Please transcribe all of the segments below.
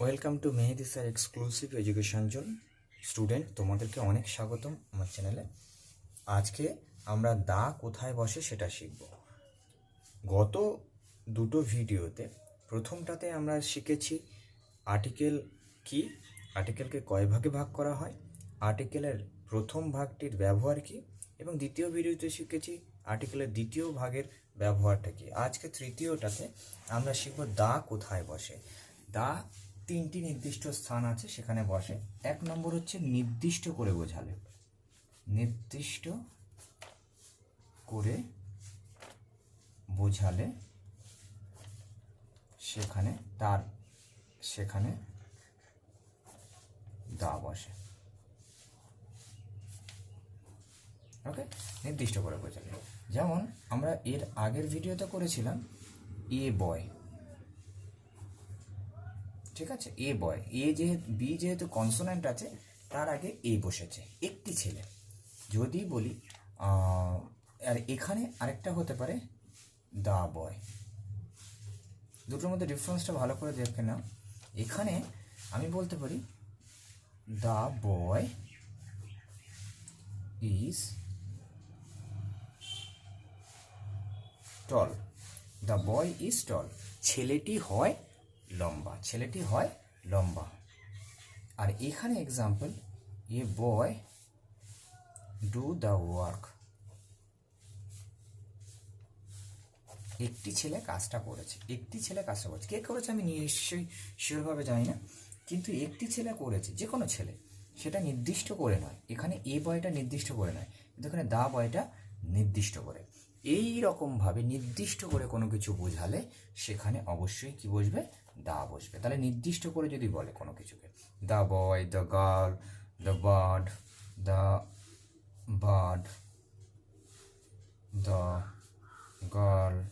Welcome to Mehedi sir exclusive education zone student তোমাদেরকে অনেক স্বাগতম আমার চ্যানেলে। আজকে আমরা দা কোথায় বসে সেটা শিখব। গত দুটো ভিডিওতে প্রথমটাতে আমরা শিখেছি আর্টিকেল কি, আর্টিকেলকে কয় ভাগে ভাগ করা হয়, আর্টিকেলের প্রথম ভাগটির ব্যবহার কি, এবং দ্বিতীয় ভিডিওতে শিখেছি আর্টিকেলের দ্বিতীয় ভাগের ব্যবহারটা কি। আজকে তৃতীয়টাতে আমরা শিখব দা কোথায় বসে। দা তিনটি নির্দিষ্ট স্থান আছে সেখানে বসে। এক নম্বর হচ্ছে নির্দিষ্ট করে বোঝালে। নির্দিষ্ট করে বোঝালে সেখানে তার, সেখানে দা বসে। ওকে? নির্দিষ্ট করে বোঝালে। যেমন আমরা এর আগের ভিডিওতে করেছিলাম, এ বয়। ঠিক আছে? এ বয় এ যেহেতু বি যেহেতু কনসোনেন্ট আছে, তার আগে এ বসেছে। একটি ছেলে। যদি বলি আর এখানে আরেকটা হতে পারে দা বয় দুটোর মধ্যে ডিফারেন্সটা ভালো করে দেখে নাও। এখানে আমি বলতে পারি, the boy is tall the boy is tall ছেলেটি হয় লম্বা। ছেলেটি হয় লম্বা। আর এখানে example a boy do the work একটি ছেলে কাজটা করেছে। একটি ছেলে কাজটা করেছে। কে করেছে আমি নিশ্চয়ই শিওরভাবে জানি না। কিন্তু একটি ছেলে করেছে, যে কোনো ছেলে, সেটা নির্দিষ্ট করে নয়। এখানে এ বয়টা নির্দিষ্ট করে নয়। কিন্তু এখানে দা বয়টা নির্দিষ্ট করে। এই রকমভাবে নির্দিষ্ট করে কোনো কিছু বোঝালে সেখানে অবশ্যই কি বসবে? দা বসবে। তাহলে নির্দিষ্ট করে যদি বলে কোনো কিছুকে the boy the girl the bird the bird the girl,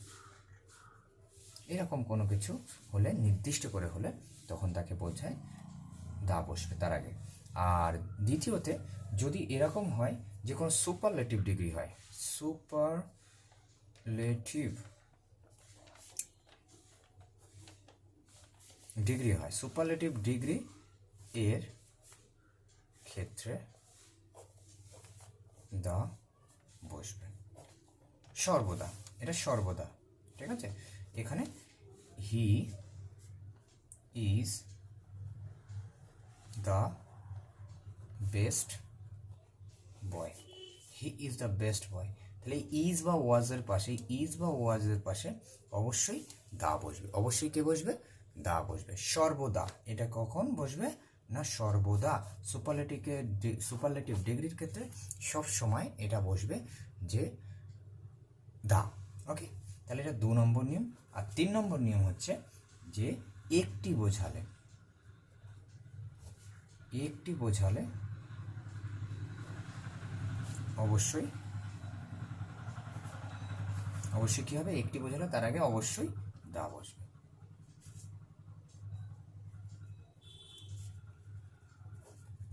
এরকম কোনো কিছু হলে, নির্দিষ্ট করে হলে তখন তাকে বোঝায় দা বসবে তার আগে। আর দ্বিতীয়তে, যদি এরকম হয়, যে কোনো সুপারলেটিভ ডিগ্রি হয়, সুপারলেটিভ ডিগ্রি হয়। সুপারলেটিভ ডিগ্রি এর ক্ষেত্রে দা বসবে। সর্বদা, এটা সর্বদা, ঠিক আছে? এখানে he is the best boy he is the best boy তাহলে ইজ বা ওয়াজের পাশে ইজ বা ওয়াজের পাশে অবশ্যই দা বসবে। অবশ্যই কে বসবে? দা বসবে। সর্বদা। এটা কখন বসবে? না, সর্বদা। সুপারলেটিভকে সুপারলেটিভ ডিগ্রির ক্ষেত্রে সব সময় এটা বসবে যে দা। ওকে তাহলে এটা দু নম্বর নিয়ম। আর তিন নম্বর নিয়ম হচ্ছে যে একটি বোঝালে একটি বোঝালে অবশ্যই অবশ্যই কি হবে? একটি বোঝালে, তার আগে অবশ্যই দা বসবে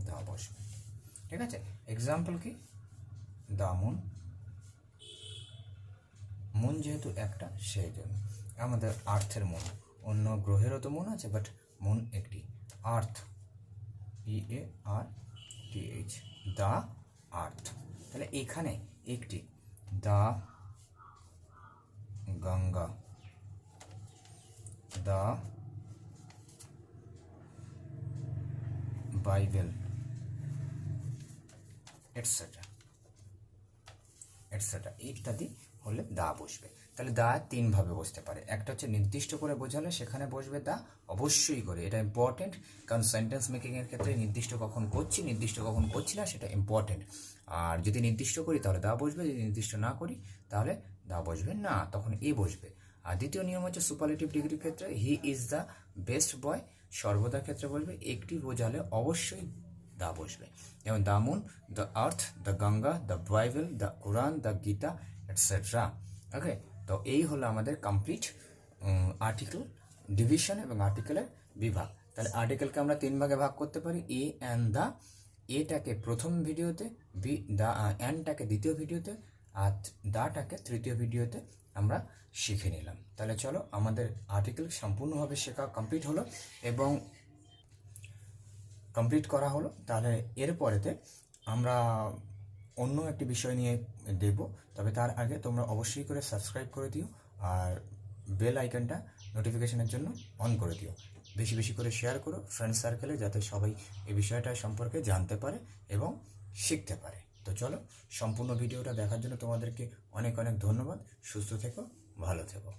দা বসবে। ঠিক আছে? এক্সাম্পল কি? দা মুন মন যেহেতু একটা, সেই জন্য। আমাদের আর্থের মন। অন্য গ্রহেরও তো মন আছে বাট মন একটি। Earth. E A R T H the earth. তাহলে এখানে একটি। The, Ganga. The, Bible. Etcetera etcetera ইত্যাদি হলে দা বসবে। তাহলে দা তিনভাবে বসতে পারে। একটা হচ্ছে নির্দিষ্ট করে বোঝালে সেখানে বসবে দা, অবশ্যই করে। এটা ইম্পর্টেন্ট কারণ সেন্টেন্স মেকিংয়ের ক্ষেত্রে নির্দিষ্ট কখন করছি, নির্দিষ্ট কখন করছি না, সেটা ইম্পর্টেন্ট আর যদি নির্দিষ্ট করি, তাহলে দা বসবে। যদি নির্দিষ্ট না করি, তাহলে দা বসবে না, তখন এ বসবে। আর দ্বিতীয় নিয়ম হচ্ছে সুপারলেটিভ ডিগ্রির ক্ষেত্রে he is the best boy সর্বদা ক্ষেত্রে বসবে। একটি বোঝালে অবশ্যই দা বসবে। যেমন the moon the earth the Ganga the Bible the Quran the Gita etcetera okay তো এই হলো আমাদের কমপ্লিট আর্টিকেল ডিভিশন এবং আর্টিকেলের বিভাগ। তাহলে আর্টিকেলকে আমরা তিন ভাগে ভাগ করতে পারি। এ অ্যান্ড দ্য এটাকে প্রথম ভিডিওতে বি দা অ্যান্ডটাকে দ্বিতীয় ভিডিওতে, আর দাটাকে তৃতীয় ভিডিওতে আমরা শিখে নিলাম। তাহলে চলো আমাদের আর্টিকেল সম্পূর্ণভাবে শেখা কমপ্লিট হলো এবং কমপ্লিট করা হলো, তাহলে এরপরেতে আমরা অন্য একটি বিষয় নিয়ে দেখব। তবে তার আগে তোমরা অবশ্যই করে সাবস্ক্রাইব করে দিও আর বেল আইকনটা নোটিফিকেশনের জন্য অন করে দিও। বেশি বেশি করে শেয়ার করো ফ্রেন্ড সার্কেলে যাতে সবাই এই বিষয়টা সম্পর্কে জানতে পারে এবং শিখতে পারে। তো চলো, সম্পূর্ণ ভিডিওটা দেখার জন্য তোমাদেরকে অনেক অনেক ধন্যবাদ। সুস্থ থেকো, ভালো থেকো।